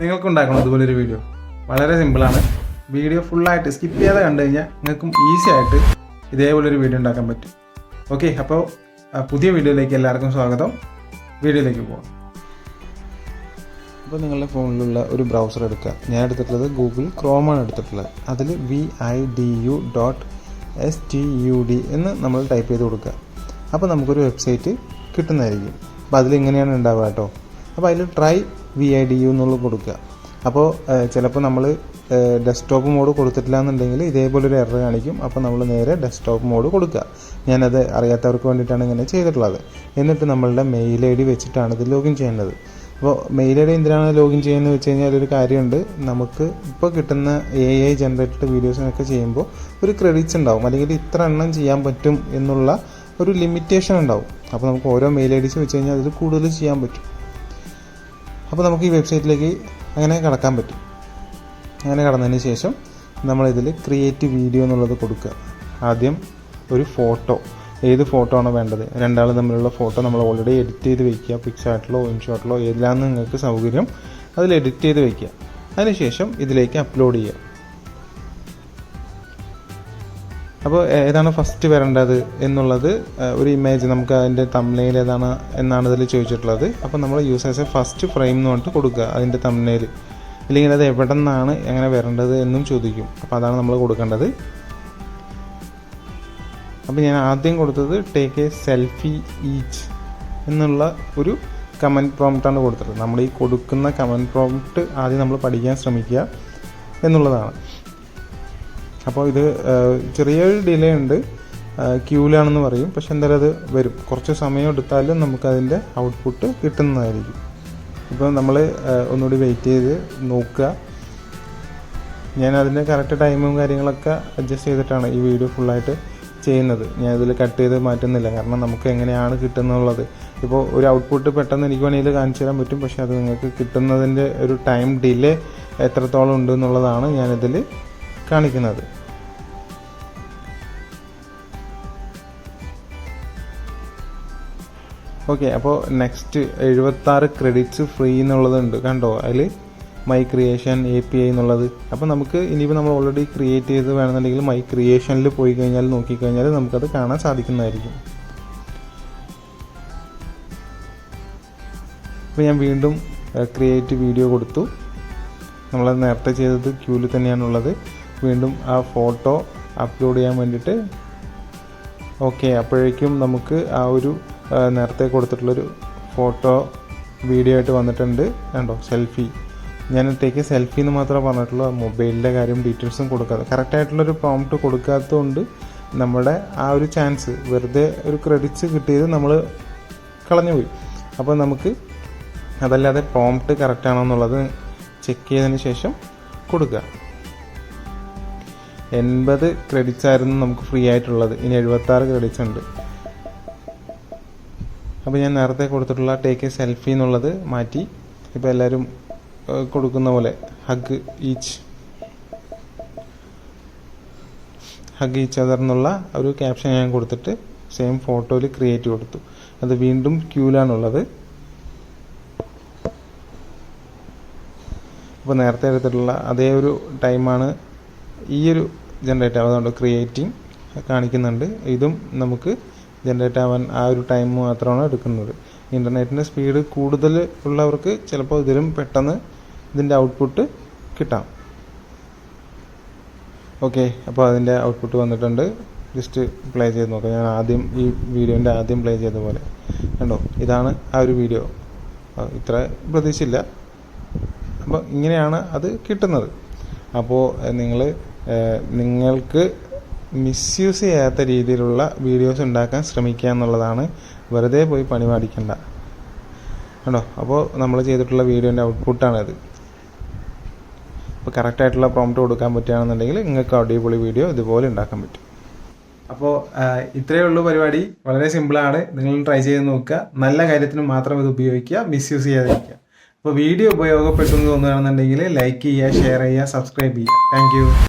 നിങ്ങൾക്ക് ഉണ്ടാക്കണം ഇതുപോലൊരു വീഡിയോ വളരെ സിമ്പിളാണ് വീഡിയോ ഫുള്ളായിട്ട് സ്കിപ്പ് ചെയ്യാതെ കണ്ടു കഴിഞ്ഞാൽ നിങ്ങൾക്കും ഈസി ആയിട്ട് ഇതേപോലൊരു വീഡിയോ ഉണ്ടാക്കാൻ പറ്റും. ഓക്കെ അപ്പോൾ പുതിയ വീഡിയോയിലേക്ക് എല്ലാവർക്കും സ്വാഗതം. വീഡിയോയിലേക്ക് പോകാം അപ്പോൾ നിങ്ങളുടെ ഫോണിലുള്ള ഒരു ബ്രൗസർ എടുക്കുക. ഞാൻ എടുത്തിട്ടുള്ളത് ഗൂഗിൾ ക്രോമാണ് എടുത്തിട്ടുള്ളത്. അതിൽ V I D U dot S T U D എന്ന് നമ്മൾ ടൈപ്പ് ചെയ്ത് കൊടുക്കുക. അപ്പോൾ നമുക്കൊരു വെബ്സൈറ്റ് കിട്ടുന്നതായിരിക്കും. അപ്പോൾ അതിലിങ്ങനെയാണ് ഉണ്ടാവുക കേട്ടോ? അപ്പോൾ അതിൽ try V I D U എന്നുള്ളത് കൊടുക്കുക. അപ്പോൾ ചിലപ്പോൾ നമ്മൾ ഡെസ്ക്ടോപ്പ് മോഡ് കൊടുത്തിട്ടില്ല എന്നുണ്ടെങ്കിൽ ഇതേപോലൊരു എറർ കാണിക്കും. അപ്പോൾ നമ്മൾ നേരെ ഡെസ്ക്ടോപ്പ് മോഡ് കൊടുക്കുക. ഞാനത് അറിയാത്തവർക്ക് വേണ്ടിയിട്ടാണ് ഇങ്ങനെ ചെയ്തിട്ടുള്ളത്. എന്നിട്ട് നമ്മളുടെ മെയിൽ ഐ ഡി വെച്ചിട്ടാണ് ഇത് ലോഗിൻ ചെയ്യേണ്ടത്. അപ്പോൾ മെയിൽ ഐ ഡി എന്തിനാണ് ലോഗിൻ ചെയ്യുന്നത് വെച്ച് കഴിഞ്ഞാൽ ഒരു കാര്യമുണ്ട്. നമുക്ക് ഇപ്പോൾ കിട്ടുന്ന എ ഐ ജനറേറ്റഡ് വീഡിയോസിനൊക്കെ ചെയ്യുമ്പോൾ ഒരു ക്രെഡിറ്റ്സ് ഉണ്ടാവും. അല്ലെങ്കിൽ ഇത്ര എണ്ണം ചെയ്യാൻ പറ്റും എന്നുള്ള ഒരു ലിമിറ്റേഷൻ ഉണ്ടാവും. അപ്പോൾ നമുക്ക് ഓരോ മെയിൽ ഐ ഡിസ് വെച്ച് കഴിഞ്ഞാൽ അതിൽ കൂടുതൽ ചെയ്യാൻ പറ്റും. അപ്പോൾ നമുക്ക് ഈ വെബ്സൈറ്റിലേക്ക് അങ്ങനെ കടക്കാൻ പറ്റും. അങ്ങനെ കടന്നതിന് ശേഷം നമ്മളിതിൽ ക്രിയേറ്റ് വീഡിയോ എന്നുള്ളത് കൊടുക്കുക. ആദ്യം ഒരു ഫോട്ടോ ഏത് ഫോട്ടോ ആണോ വേണ്ടത്? രണ്ടാൾ തമ്മിലുള്ള ഫോട്ടോ നമ്മൾ ഓൾറെഡി എഡിറ്റ് ചെയ്ത് വെക്കുക. പിക്സാർട്ടിലോ ഇൻഷോട്ടിലോ ഏതിലാന്ന് നിങ്ങൾക്ക് സൗകര്യം അതിൽ എഡിറ്റ് ചെയ്ത് വയ്ക്കുക അതിനുശേഷം ഇതിലേക്ക് അപ്ലോഡ് ചെയ്യുക. അപ്പോൾ ഏതാണ് ഫസ്റ്റ് വരേണ്ടത് എന്നുള്ളത് ഒരു ഇമേജ് നമുക്ക് അതിന്റെ തമ്മിൽ ഏതാണ് എന്നാണ് ഇതിൽ ചോദിച്ചിട്ടുള്ളത്. അപ്പോൾ നമ്മൾ യൂസേഴ്സ് ഫസ്റ്റ് ഫ്രെയിം എന്ന് പറഞ്ഞിട്ട് കൊടുക്കുക അതിന്റെ തമ്മിൽ ഇല്ലെങ്കിൽ അത് എവിടെ നിന്നാണ് എങ്ങനെ വരേണ്ടത് എന്നും ചോദിക്കും. അപ്പോൾ അതാണ് നമ്മൾ കൊടുക്കേണ്ടത്. അപ്പോൾ ഞാൻ ആദ്യം കൊടുത്തത് ടേക്ക് എ സെൽഫി ഈച്ച് എന്നുള്ള ഒരു കമന്റ് പ്രോംപ്റ്റാണ് കൊടുത്തത് നമ്മൾ ഈ കൊടുക്കുന്ന കമന്റ് പ്രോംപ്റ്റ് ആദ്യം നമ്മൾ പഠിക്കാൻ ശ്രമിക്കുക എന്നുള്ളതാണ്. അപ്പോൾ ഇത് ചെറിയൊരു ഡിലേ ഉണ്ട്. ക്യൂലാണെന്ന് പറയും. പക്ഷെ എന്തായാലും അത് വരും. കുറച്ച് സമയം എടുത്താലും നമുക്കതിന്റെ ഔട്ട്പുട്ട് കിട്ടുന്നതായിരിക്കും. ഇപ്പോൾ നമ്മൾ ഒന്നുകൂടി വെയിറ്റ് ചെയ്ത് നോക്കുക. ഞാൻ അതിന്റെ കറക്റ്റ് ടൈമും കാര്യങ്ങളൊക്കെ അഡ്ജസ്റ്റ് ചെയ്തിട്ടാണ് ഈ വീഡിയോ ഫുള്ളായിട്ട് ചെയ്യുന്നത്. ഞാൻ ഇതിൽ കട്ട് ചെയ്ത് മാറ്റുന്നില്ല. കാരണം നമുക്ക് എങ്ങനെയാണ് കിട്ടുന്നുള്ളത്. ഇപ്പോൾ ഒരു ഔട്ട്പുട്ട് പെട്ടെന്ന് എനിക്ക് വേണമെങ്കിൽ കാണിച്ചു തരാൻ പറ്റും. പക്ഷേ അത് നിങ്ങൾക്ക് കിട്ടുന്നതിന്റെ ഒരു ടൈം ഡിലേ എത്രത്തോളം ഉണ്ട് എന്നുള്ളതാണ് ഞാനിതിൽ കാണിക്കുന്നത്. ഓക്കെ അപ്പോൾ നെക്സ്റ്റ് എഴുപത്താറ് ക്രെഡിറ്റ്സ് ഫ്രീ എന്നുള്ളതുണ്ട്. കണ്ടോ? അതിൽ my creation A P I എന്നുള്ളത്. അപ്പോൾ നമുക്ക് ഇനിയിപ്പോൾ നമ്മൾ ഓൾറെഡി ക്രിയേറ്റ് ചെയ്ത് വേണമെന്നുണ്ടെങ്കിൽ മൈ ക്രിയേഷനിൽ പോയി കഴിഞ്ഞാൽ നോക്കിക്കഴിഞ്ഞാൽ നമുക്കത് കാണാൻ സാധിക്കുന്നതായിരിക്കും. അപ്പോൾ ഞാൻ വീണ്ടും ക്രിയേറ്റ് വീഡിയോ കൊടുത്തു. നമ്മൾ നേരത്തെ ചെയ്തത് ക്യൂവിൽ തന്നെയാണുള്ളത്. വീണ്ടും ആ ഫോട്ടോ അപ്ലോഡ് ചെയ്യാൻ വേണ്ടിയിട്ട് ഓക്കെ അപ്പോഴേക്കും നമുക്ക് ആ ഒരു നേരത്തെ കൊടുത്തിട്ടുള്ളൊരു ഫോട്ടോ വീഡിയോ ആയിട്ട് വന്നിട്ടുണ്ട്. കണ്ടോ? സെൽഫി ഞാൻ സെൽഫി എന്ന് മാത്രമേ പറഞ്ഞിട്ടുള്ളൂ. മൊബൈലിന്റെ കാര്യം ഡീറ്റെയിൽസും കൊടുക്കാതെ. കറക്റ്റായിട്ടുള്ളൊരു പ്രോംപ്റ്റ് കൊടുക്കാത്തതുകൊണ്ട് നമ്മുടെ ആ ഒരു ചാൻസ് വെറുതെ ഒരു ക്രെഡിറ്റ്സ് കിട്ടിയത് നമ്മൾ കളഞ്ഞു പോയി അപ്പോൾ നമുക്ക് അതല്ലാതെ പ്രോംപ്റ്റ് കറക്റ്റ് ആണോ എന്നുള്ളത് ചെക്ക് ചെയ്തതിന് ശേഷം കൊടുക്കുക. എൺപത് ക്രെഡിറ്റ്സ് ആയിരുന്നു നമുക്ക് ഫ്രീ ആയിട്ടുള്ളത്. ഇനി എഴുപത്താറ് ക്രെഡിറ്റ്സ് ഉണ്ട്. അപ്പോൾ ഞാൻ നേരത്തെ കൊടുത്തിട്ടുള്ള ടേക്ക് എ സെൽഫി എന്നുള്ളത് മാറ്റി. ഇപ്പോൾ എല്ലാവരും കൊടുക്കുന്ന പോലെ hug each hug each other എന്നുള്ള ഒരു ക്യാപ്ഷൻ ഞാൻ കൊടുത്തിട്ട് സെയിം ഫോട്ടോയിൽ ക്രിയേറ്റ് കൊടുത്തു. അത് വീണ്ടും ക്യൂലാണുള്ളത് അപ്പോൾ നേരത്തെ എടുത്തിട്ടുള്ള അതേ ഒരു ടൈമാണ് ഈ ഒരു ജനറേറ്റ് ആവുക അതുകൊണ്ട് ക്രിയേറ്റിംഗ് കാണിക്കുന്നുണ്ട്. ഇതും നമുക്ക് ജനറേറ്റ് ആവാൻ ആ ഒരു ടൈം മാത്രമാണ് എടുക്കുന്നത്. ഇന്റർനെറ്റിന്റെ സ്പീഡ് കൂടുതൽ ഉള്ളവർക്ക് ചിലപ്പോൾ ഇതിലും പെട്ടെന്ന് ഇതിന്റെ ഔട്ട്പുട്ട് കിട്ടാം. ഓക്കെ അപ്പോൾ അതിന്റെ ഔട്ട്പുട്ട് വന്നിട്ടുണ്ട്. ജസ്റ്റ് പ്ലേ ചെയ്ത് നോക്കാം. ഞാൻ ആദ്യം ഈ വീഡിയോന്റെ ആദ്യം പ്ലേ ചെയ്ത പോലെ. കണ്ടോ? ഇതാണ് ആ ഒരു വീഡിയോ ഇത്ര പ്രതീക്ഷയില്ല. അപ്പോൾ ഇങ്ങനെയാണ് അത് കിട്ടുന്നത്. അപ്പോൾ നിങ്ങൾ നിങ്ങൾക്ക് മിസ്യൂസ് ചെയ്യാത്ത രീതിയിലുള്ള വീഡിയോസ് ഉണ്ടാക്കാൻ ശ്രമിക്കുക എന്നുള്ളതാണ്. വെറുതെ പോയി പണി പാടിക്കണ്ട കണ്ടോ? അപ്പോൾ നമ്മൾ ചെയ്തിട്ടുള്ള വീഡിയോന്റെ ഔട്ട്പുട്ടാണിത് അപ്പോൾ കറക്റ്റായിട്ടുള്ള പ്രോംപ്റ്റ് കൊടുക്കാൻ പറ്റുകയാണെന്നുണ്ടെങ്കിൽ നിങ്ങൾക്ക് അടിപൊളി വീഡിയോ ഇതുപോലെ ഉണ്ടാക്കാൻ പറ്റും. അപ്പോൾ ഇത്രയേ ഉള്ളൂ പരിപാടി. വളരെ സിമ്പിളാണ് നിങ്ങൾ ട്രൈ ചെയ്ത് നോക്കുക. നല്ല കാര്യത്തിന് മാത്രം ഇത് ഉപയോഗിക്കുക. മിസ്യൂസ് ചെയ്യാതിരിക്കുക. അപ്പോൾ വീഡിയോ ഉപയോഗപ്പെട്ടു എന്ന് തോന്നുകയാണെന്നുണ്ടെങ്കിൽ ലൈക്ക് ചെയ്യുക ഷെയർ ചെയ്യുക സബ്സ്ക്രൈബ് ചെയ്യുക. താങ്ക്